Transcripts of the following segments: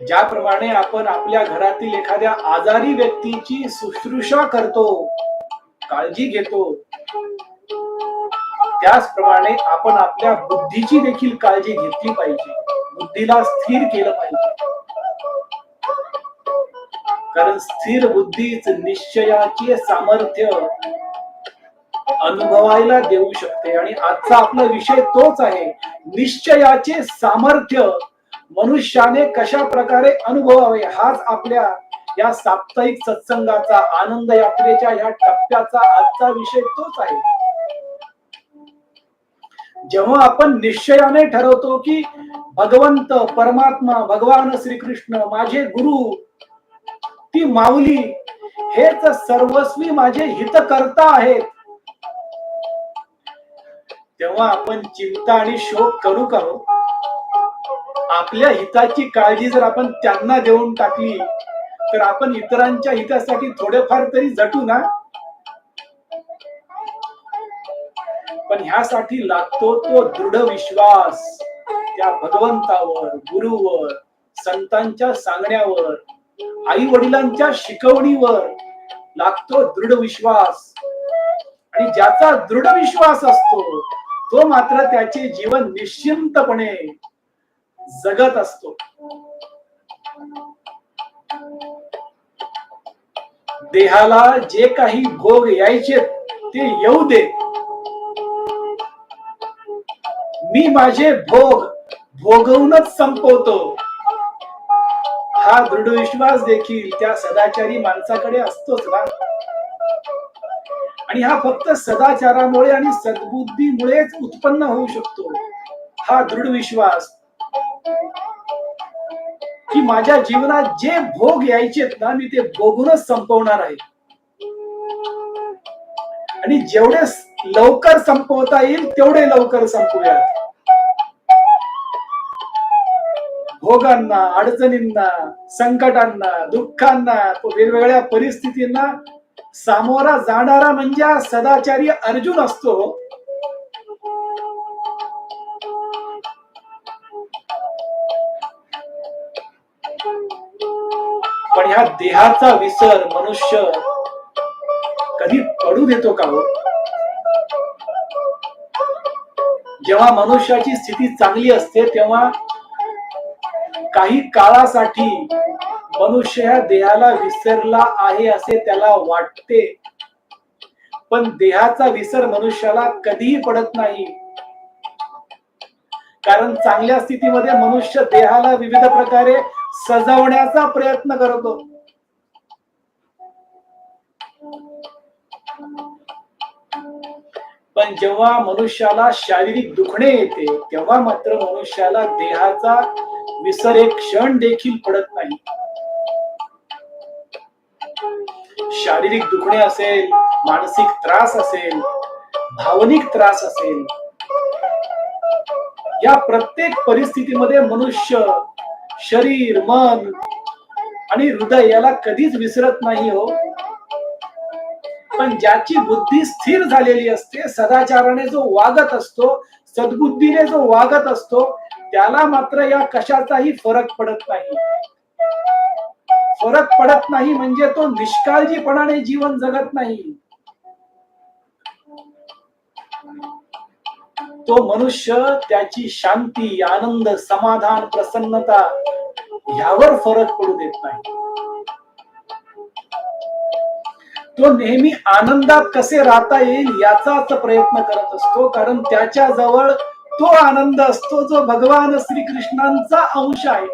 ज्याप्रमाणे आपण आपल्या घरातील एखाद्या आजारी व्यक्तीची शुश्रूषा करतो काळजी घेतो त्याचप्रमाणे आपण आपल्या बुद्धीची देखील काळजी घेतली पाहिजे. बुद्धीला स्थिर केलं पाहिजे. कारण स्थिर बुद्धीच निश्चयाचे सामर्थ्य अनुभवायला देऊ शकते. आणि आजचा आपला विषय तोच आहे. निश्चयाचे सामर्थ्य मनुष्याने कशा प्रकारे अनुभवावे हाच आपल्या या साप्ताहिक सत्संगाचा आनंद यात्रेच्या या टप्प्याचा आजचा विषय तोच आहे. जेव्हा आपण निश्चयाने ठरवतो की भगवंत परमात्मा भगवान श्रीकृष्ण माझे गुरु ती माऊली हेच सर्वस्वी माझे हित करता आहेत. तेव्हा आपण चिंता आणि शोक करू का हो? आपल्या हिताची काळजी जर आपण त्यांना देऊन टाकली तर आपण इतरांच्या हितासाठी थोडेफार तरी जटू ना? पण ह्यासाठी लागतो तो दृढ विश्वास. त्या भगवंतावर गुरुवर संतांच्या सांगण्यावर आई वडिलांच्या शिकवणीवर लागतो दृढ विश्वास. आणि ज्याचा दृढ विश्वास असतो तो मात्र त्याचे जीवन निश्चिंतपणे जगत असतो. देहाला जे काही भोग यायचे ते येऊ दे. मी माझे भोग भोगवूनच संपवतो. हा दृढ विश्वास देखील त्या सदाचारी माणसाकडे असतोच ना. आणि हा फक्त सदाचारामुळे आणि सद्बुद्धीमुळेच उत्पन्न होऊ शकतो. हा दृढ विश्वास की माझ्या जीवनात जे भोग यायचे ना मी ते भोगूनच संपवणार आहे. आणि जेवढे लवकर संपवता येईल तेवढे लवकर संपवूयात भोगांना अडचणींना संकटांना दुःखांना वेगवेगळ्या परिस्थितींना सामोरा जाणारा म्हणजे सदाचारी अर्जुन असतो. ह्या देहाचा विसर मनुष्य कधी पडू देतो का हो? जेव्हा मनुष्याची स्थिती चांगली असते तेव्हा काही काळासाठी मनुष्य ह्या देहाला विसरला आहे असे त्याला वाटते. पण देहाचा विसर मनुष्याला कधीही पडत नाही. कारण चांगल्या स्थितीमध्ये मनुष्य देहाला विविध प्रकारे सजवण्याचा प्रयत्न करतो. पण जेव्हा मनुष्याला शारीरिक दुखणे येते तेव्हा मात्र मनुष्याला देहाचा विसर एक क्षण देखील पडत नाही. शारीरिक दुखणे असेल मानसिक त्रास असेल भावनिक त्रास असेल या प्रत्येक परिस्थितीमध्ये मनुष्य शरीर मन आणि हृदय याला कधीच विसरत नाही हो. पण ज्याची बुद्धी स्थिर झालेली असते सदाचाराने जो वागत असतो सद्बुद्धीने जो वागत असतो त्याला मात्र या कशाचाही फरक पडत नाही. फरक पडत नाही म्हणजे तो निष्काळजीपणाने जीवन जगत नाही. तो मनुष्य त्याची शांती आनंद समाधान प्रसन्नता यावर फरक पडू देत नाही. तो नेहमी आनंदात कसे राहता येईल याचाच प्रयत्न करत असतो कारण त्याच्याजवळ तो आनंद असतो जो भगवान श्रीकृष्णांचा अंश आहे.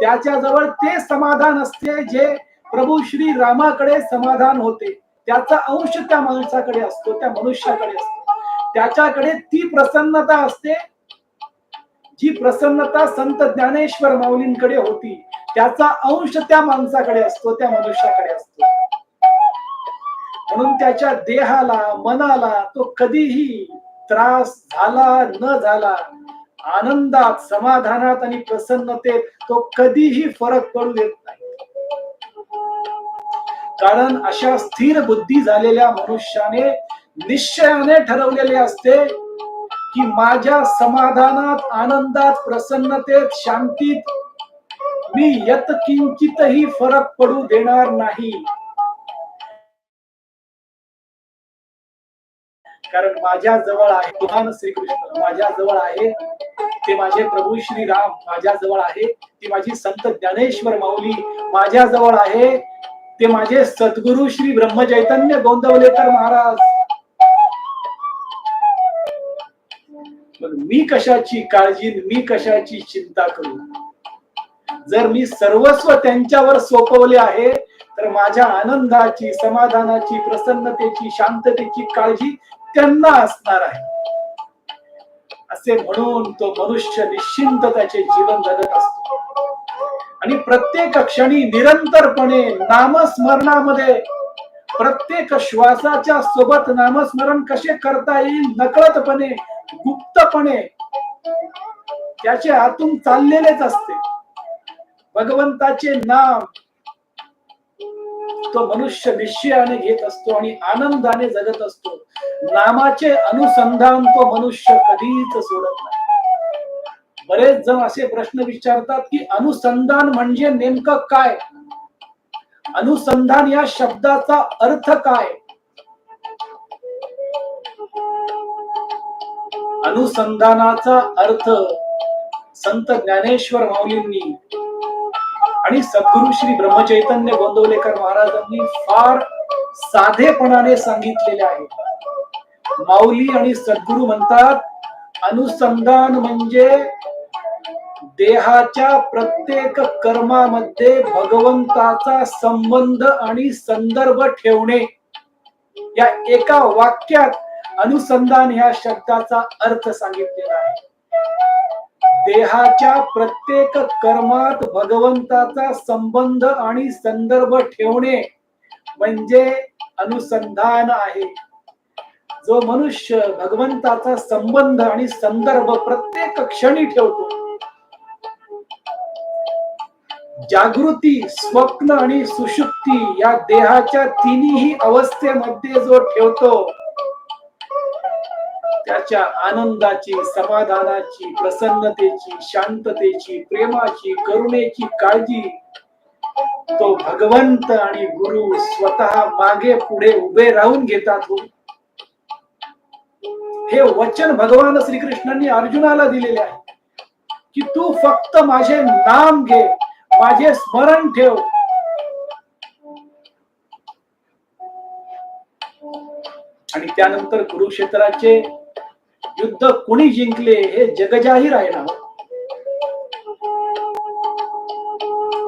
त्याच्याजवळ ते समाधान असते जे प्रभू श्री रामाकडे समाधान होते. त्याचा अंश त्या माणसाकडे असतो त्या मनुष्याकडे असतो. त्याच्याकडे ती प्रसन्नता असते जी प्रसन्नता संत ज्ञानेश्वर माऊलींकडे होती. त्याचा अंश त्या माणसाकडे असतो त्या मनुष्याकडे असतो. म्हणून त्याच्या देहाला मनाला तो कधीही त्रास झाला न झाला आनंदात समाधानात आणि प्रसन्नतेत तो कधीही फरक पडू देत नाही. कारण अशा स्थिर बुद्धी झालेल्या मनुष्याने निश्चयाने ठरवलेले असते की माझ्या समाधानात आनंदात प्रसन्नतेत शांतीत मी यत किंचितही फरक पडू देणार नाही. कारण माझ्या जवळ आहे भगवान श्रीकृष्ण. माझ्या जवळ आहे ते माझे प्रभू श्री राम माझ्या जवळ आहे ती माझी संत ज्ञानेश्वर माऊली. माझ्या जवळ आहे ते माझे सद्गुरु श्री ब्रह्मचैतन्य गोंदवलेकर महाराज. मग मी कशाची काळजी मी कशाची चिंता करू? जर मी सर्वस्व त्यांच्यावर सोपवले आहे तर माझ्या आनंदाची समाधानाची प्रसन्नतेची शांततेची काळजी त्यांना असणार आहे. असे म्हणून तो मनुष्य निश्चिंत त्याचे जीवन जगत असतो. आणि प्रत्येक क्षणी निरंतरपणे नामस्मरणामध्ये प्रत्येक श्वासाच्या सोबत नामस्मरण कसे करता येईल नकळतपणे गुप्तपणे त्याचे आतून चाललेलेच असते. भगवंताचे नाम तो मनुष्य निश्चयाने घेत असतो आणि आनंदाने जगत असतो. नामाचे अनुसंधान तो मनुष्य कधीच सोडत नाही. बरेच जण असे प्रश्न विचारतात की अनुसंधान म्हणजे नेमकं काय? अनुसंधान या शब्दाचा अर्थ काय? अनुसंधानाचा अर्थ संत ज्ञानेश्वर माऊलींनी आणि सद्गुरु श्री ब्रह्मचैतन्य गोंदवलेकर महाराजांनी फार साधेपणाने सांगितलेले आहे. माऊली आणि सद्गुरु म्हणतात अनुसंधान म्हणजे देहाच्या प्रत्येक कर्मामध्ये भगवंताचा संबंध आणि संदर्भ ठेवणे. या एका वाक्यात अनुसंधान ह्या शब्दाचा अर्थ सांगितलेला आहे. देहाच्या प्रत्येक कर्मात भगवंताचा संबंध आणि संदर्भ ठेवणे म्हणजे अनुसंधान आहे. जो मनुष्य भगवंताचा संबंध आणि संदर्भ प्रत्येक क्षणी ठेवतो. जागृती स्वप्न आणि सुषुप्ती या देहाच्या तिन्ही अवस्थेमध्ये जो ठेवतो त्याच्या आनंदाची समाधानाची प्रसन्नतेची शांततेची प्रेमाची करुणेची काळजी तो भगवंत आणि गुरु स्वतः मागे पुढे उभे राहून घेतात हो. हे वचन भगवान श्रीकृष्णांनी अर्जुनाला दिलेले आहे की तू फक्त माझे नाम घे माझे स्मरण ठेव. आणि त्यानंतर कुरुक्षेत्राचे युद्ध कुणी जिंकले हे जगजाहीर आहे ना?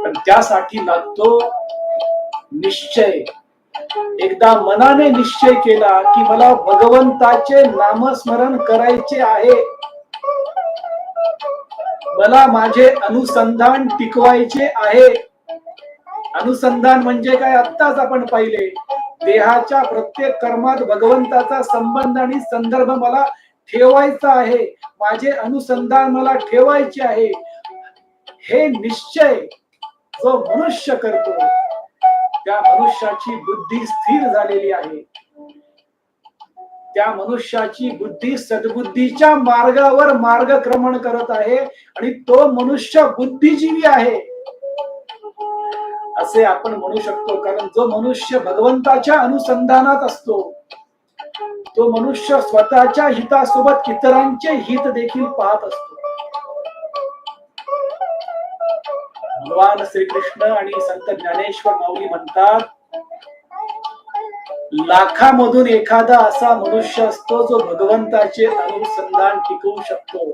पण त्यासाठी लागतो निश्चय. एकदा मनाने निश्चय केला की मला भगवंताचे नामस्मरण करायचे आहे. मला माझे अनुसंधान टिकवायचे आहे. अनुसंधान म्हणजे काय? आत्ताच आपण पाहिले. देहाच्या प्रत्येक कर्मात भगवंताचा संबंध आणि संदर्भ मला ठेवायचा आहे. माझे अनुसंधान मला ठेवायचे आहे. हे निश्चय जो मनुष्य करतो त्या मनुष्याची बुद्धी स्थिर झालेली आहे. त्या मनुष्याची बुद्धी सद्बुद्धीच्या मार्गावर मार्गक्रमण करत आहे आणि तो मनुष्य बुद्धिजीवी आहे. असे आपण म्हणू शकतो कारण जो मनुष्य भगवंताच्या अनुसंधानात असतो तो मनुष्य स्वतःच्या हितासोबत इतरांचे हित देखील पाहत असतो. भगवान श्रीकृष्ण आणि संत ज्ञानेश्वर माऊली म्हणतात लाखामधून एखादा असा मनुष्य असतो जो भगवंताचे अनुसंधान टिकवू शकतो.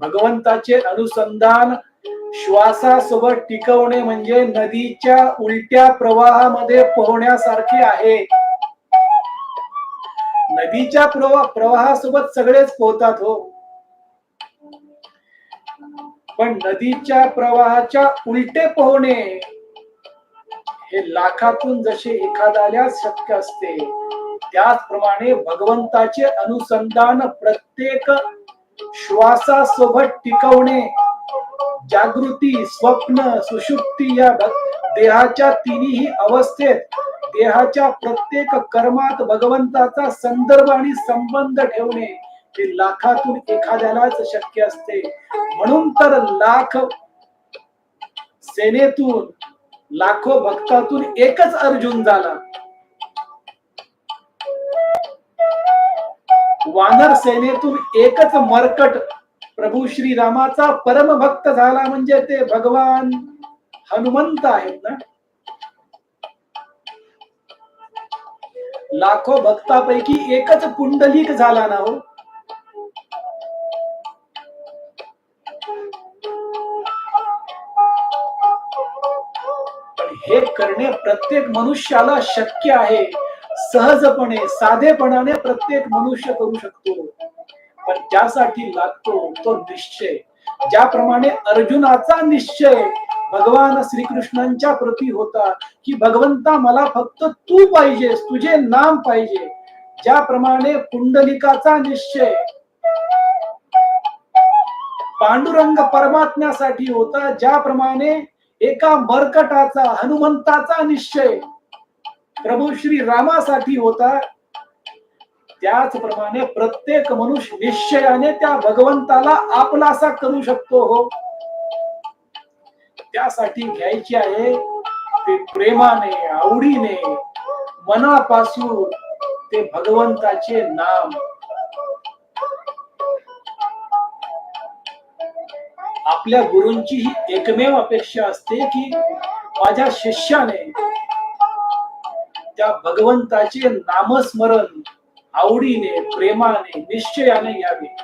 भगवंताचे अनुसंधान श्वासासोबत टिकवणे म्हणजे नदीच्या उलट्या प्रवाहामध्ये पोहण्यासारखे आहे. नदीच्या प्रवाह प्रवाहासोबत सगळेच पोहतात हो. पण नदीच्या प्रवाहाच्या उलटे पोहणे हे लाखातून जसे एखाद्याला शक्य असते त्याचप्रमाणे भगवंताचे अनुसंधान प्रत्येक श्वासासोबत टिकवणे जागृती स्वप्न सुषुप्ती या देहाच्या तिन्ही अवस्थेत देहाच्या प्रत्येक कर्मात भगवंताचा संदर्भ आणि संबंध ठेवणे हे लाखातून एखाद्यालाच शक्य असते. म्हणून तर लाख सेनेतून लाखो भक्तातून एकच अर्जुन झाला. वानर सेनेतून एकच मरकट प्रभू श्रीरामाचा परमभक्त झाला म्हणजे ते भगवान हनुमंत आहेत ना? लाखो भक्तापैकी एकच पुंडलिक झाला ना हो? हे करणे प्रत्येक मनुष्याला शक्य आहे. सहजपणे साधेपणाने प्रत्येक मनुष्य करू शकतो. पण त्यासाठी लागतो तो निश्चय. ज्याप्रमाणे अर्जुनाचा निश्चय भगवान श्रीकृष्णांच्या प्रती होता की भगवंता मला फक्त तू पाहिजेस तुझे नाम पाहिजे. ज्याप्रमाणे पुंडलिकाचा निश्चय पांडुरंग परमात्म्यासाठी होता ज्याप्रमाणे एका मरकटाचा हनुमंताचा निश्चय प्रभू श्री रामासाठी होता. त्याचप्रमाणे प्रत्येक मनुष्य निश्चयाने त्या भगवंताला आपलासा करू शकतो हो. त्यासाठी घ्यायची आहे. ते प्रेमाने आवडीने मनापासून ते भगवंताचे नाम. आपल्या गुरूंची ही एकमेव अपेक्षा असते की माझ्या शिष्याने त्या भगवंताचे नामस्मरण आवडीने प्रेमाने निश्चयाने यावे.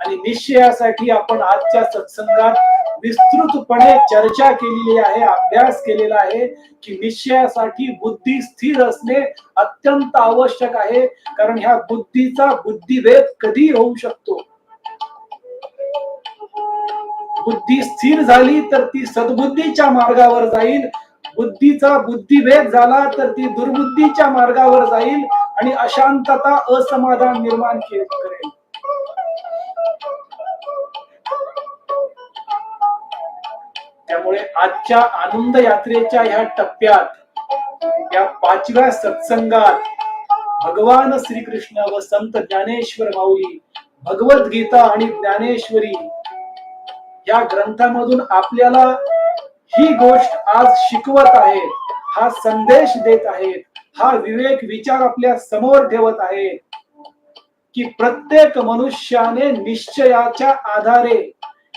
आणि निश्चयासाठी आपण आजच्या सत्संगात विस्तृतपणे चर्चा केलेली आहे अभ्यास केलेला आहे की निश्चयासाठी बुद्धी स्थिर असणे अत्यंत आवश्यक आहे कारण ह्या बुद्धीचा बुद्धिभेद कधी होऊ शकतो. बुद्धी स्थिर झाली तर ती सद्बुद्धीच्या मार्गावर जाईल. बुद्धीचा बुद्धिभेद झाला तर ती दुर्बुद्धीच्या मार्गावर जाईल आणि अशांतता असमाधान निर्माण करेल. त्यामुळे आजच्या आनंद यात्रेच्या ह्या टप्प्यात या पाचव्या सत्संगात भगवान श्रीकृष्ण व संत ज्ञानेश्वर माऊली भगवद्गीता आणि ज्ञानेश्वरी या ग्रंथामधून आपल्याला ही गोष्ट आज शिकवत आहेत हा संदेश देत आहेत हा विवेक विचार आपल्यासमोर ठेवत आहेत की प्रत्येक मनुष्याने निश्चयाच्या आधारे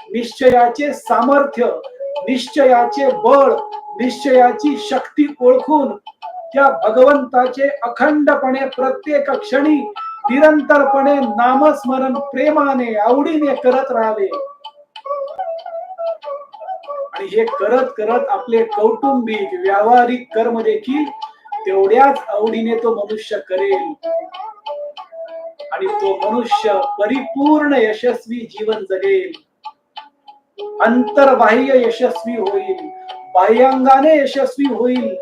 निश्चयाचे सामर्थ्य निश्चयाचे बळ निश्चयाची शक्ती ओळखून त्या भगवंताचे अखंडपणे प्रत्येक क्षणी निरंतरपणे नामस्मरण प्रेमाने आवडीने करत राहावे. आणि हे करत करत आपले कौटुंबिक व्यावहारिक कर्म देखील तेवढ्याच आवडीने तो मनुष्य करेल. आणि तो मनुष्य परिपूर्ण यशस्वी जीवन जगेल. अंतर्बाह्य यशस्वी होईल. बाह्यांगाने यशस्वी होईल.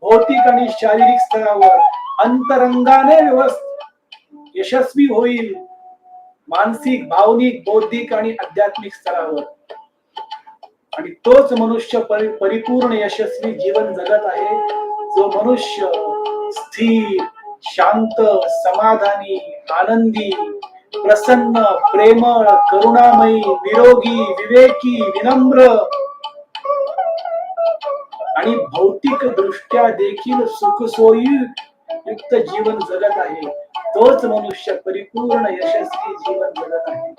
भौतिक आणि शारीरिक स्तरावर अंतरंगाने व्यवस्थ यशस्वी होईल. मानसिक भावनिक बौद्धिक आणि आध्यात्मिक स्तरावर. आणि तोच मनुष्य परिपूर्ण यशस्वी जीवन जगत आहे. जो मनुष्य स्थिर शांत समाधानी आनंदी प्रसन्न प्रेमळ करुणामयी निरोगी विवेकी विनम्र. आणि भौतिक दृष्ट्या देखील सुखसोयी युक्त जीवन जगत आहे. तोच मनुष्य परिपूर्ण यशस्वी जीवन जगत आहे.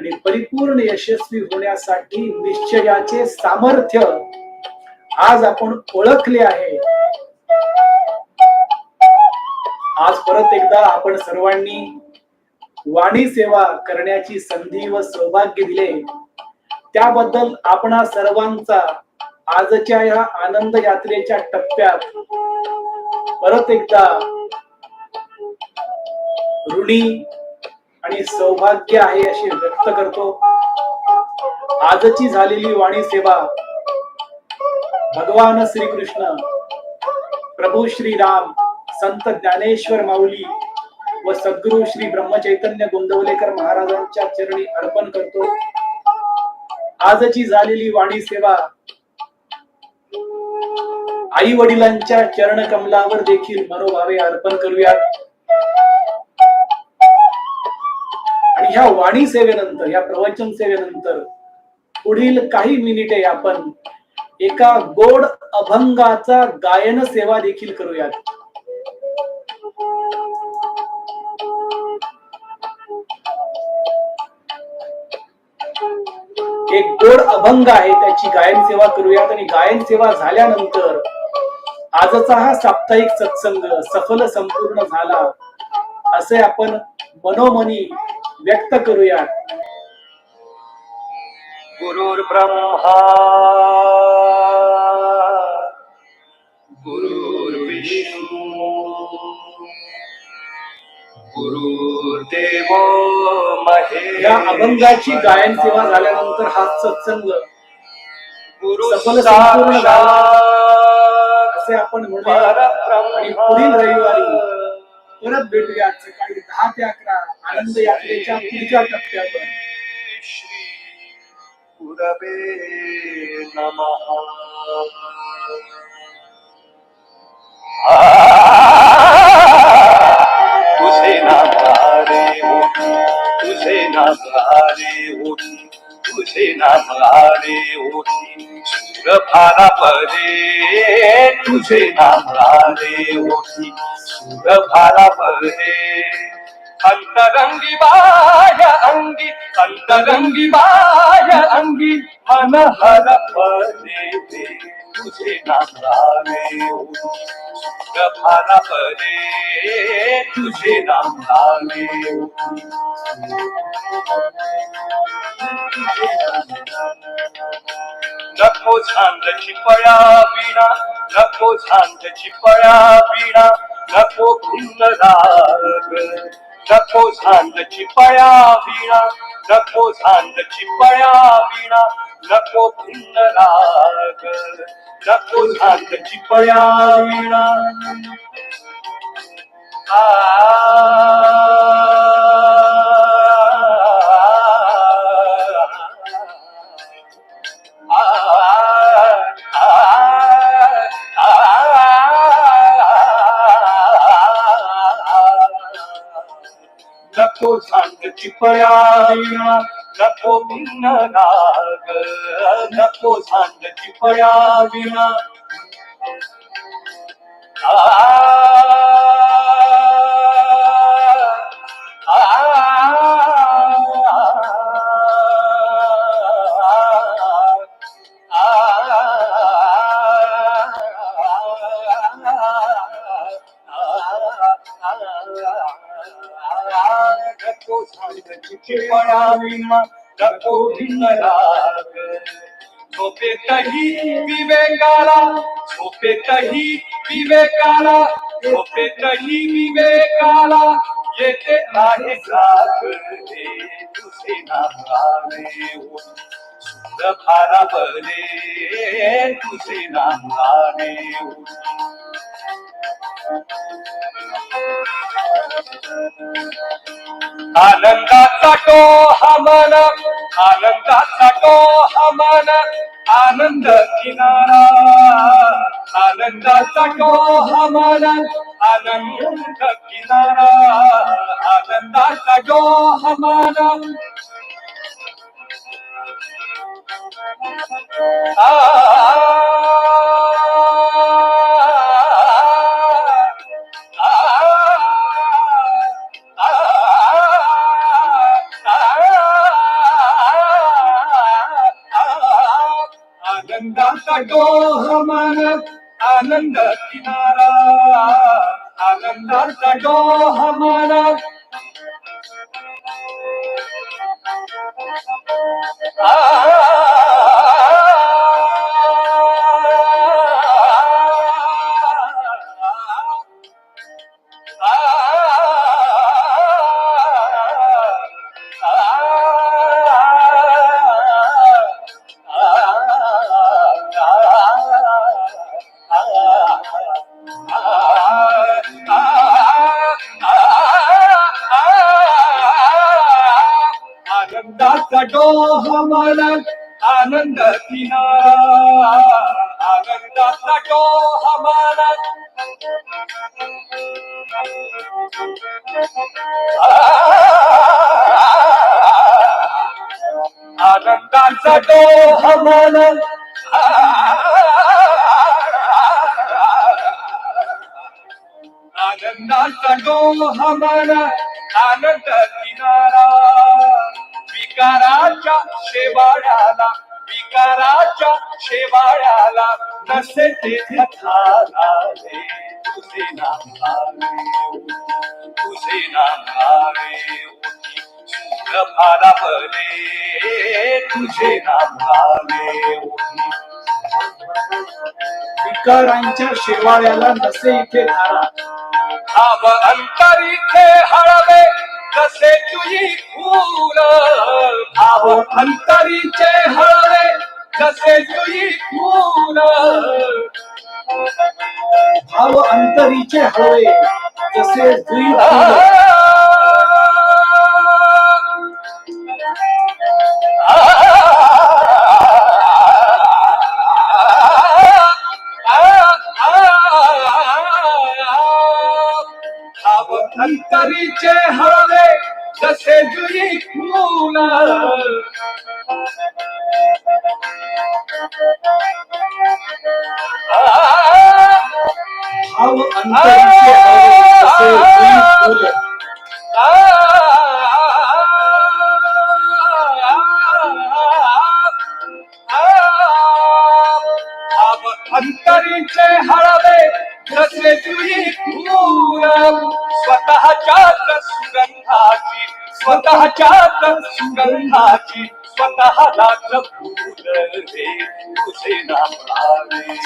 आणि परिपूर्ण यशस्वी होण्यासाठी निश्चयाचे सामर्थ्य आज आपण ओळखले आहे. आज परत एकदा आपण सर्वांनी वाणी सेवा करण्याची संधी व सौभाग्य दिले. त्याबद्दल आपणा सर्वांचा आजच्या या आनंद यात्रेच्या टप्प्यात परत एकदा ऋणी आणि सौभाग्य आहे अशी व्यक्त करतो. आजची झालेली वाणी सेवा भगवान श्रीकृष्ण प्रभू श्रीराम संत ज्ञानेश्वर माऊली व सद्गुरु श्री ब्रह्मचैतन्य गोंदवलेकर महाराजांच्या चरणी अर्पण करतो. आजची झालेली वाणी सेवा आई वडिलांच्या चरण कमलावर देखील मनोभावे अर्पण करूयात. आणि ह्या वाणी सेवेनंतर या प्रवचन सेवेनंतर पुढील काही मिनिटे आपण एका गोड अभंगाचा गायन सेवा देखील करूयात. एक गोड अभंग आहे त्याची गायन सेवा करूयात. आणि गायन सेवा झाल्यानंतर आजचा हा साप्ताहिक सत्संग सफल संपूर्ण झाला. असे आपण मनोमनी व्यक्त करूयात. गुरुर्ब्रह्मा गुरुर्विष्णू गुरुर्देव या अभंगाची गायन सेवा झाल्यानंतर हा सत्संग गुरु सफल संपूर्ण झाला. असे आपण म्हणूया. आणि पुढील रविवारी परत भेटूयात सकाळी दहा ते अकरा आनंद यात्रेच्या पुढच्या टप्प्यावर. गुरवे नमः. तुझे नामारे ओठी तुझे नामारे ओठी सुर भारा परे तुझे नामारे ओठी सुर भारा परे अंतरंगी बाय अंगी अंतरंगी बाय अंगी मन हर परे तुझे नांदावे ओठी परे तुझे नांदावे नको छांद पळा विणा नको छांद पळा विणा नको भिन्न राग नको छांद पळा विणा नको छांद पळा विणा रखो पको संत छिपायां रखो संध चिपया नको भिन्न राग नको सांग चिपळ्या विना. नको भिन्न राग झोपेतही विवेकाला झोपेतही विवेकाला झोपेतही विवेकाला येते आहे जागरे तुझे नामावे सुंद भारा बरे तुझे नामावे आनंदाचा तो हमन आनंदाचा तो हमन आनंद किनारा. आनंदाचा तो हमन आनंद किनारा. आनंदाचा तो हमन आनंदाचा डोहमान आनंद किनारा आनंदाचा डोहमान आनंदाचा डोहमान आनंद किनारा आनंदाचा डोहमान आनंदाचा डोह मन आनंदाचा डोह मन आनंद विकाराच्या शेवाळ्याला विकाराच्या शेवाळ्याला नसे ते रे तुझे नाम आले तुझे नाम आले सूर फारा बरे तुझे नाम आले विकारांच्या शेवाळ्याला नसे इथे धारा भाव अंतरीचे हळवे कसे तुई फूल भाव अंतरीचे हळवे कसे तुई फूल भाव अंतरीचे हळवे जसे फुल. अंतरीचे हळवे जसे जुई फूल भाव अंतरीचे हळवे जसे तुझी फूल स्वतःच्याच सुगंधाची स्वतःच्याच सुगंधाची स्वतःलाच फूल रे तुझे नाम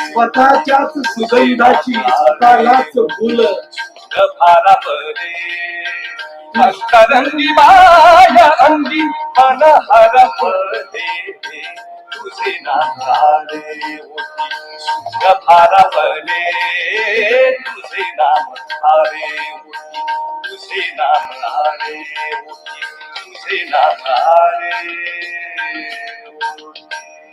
स्वतःच्याच सुगंधाची स्वतःलाच फुल भारा बरे अंतरंगी माया अंगी मन हर पदे तुझे नामारे होती सुख भारा बरे तुझे नाम हारे होती तुझे नाम हारे होती तुझे नाम हारे होती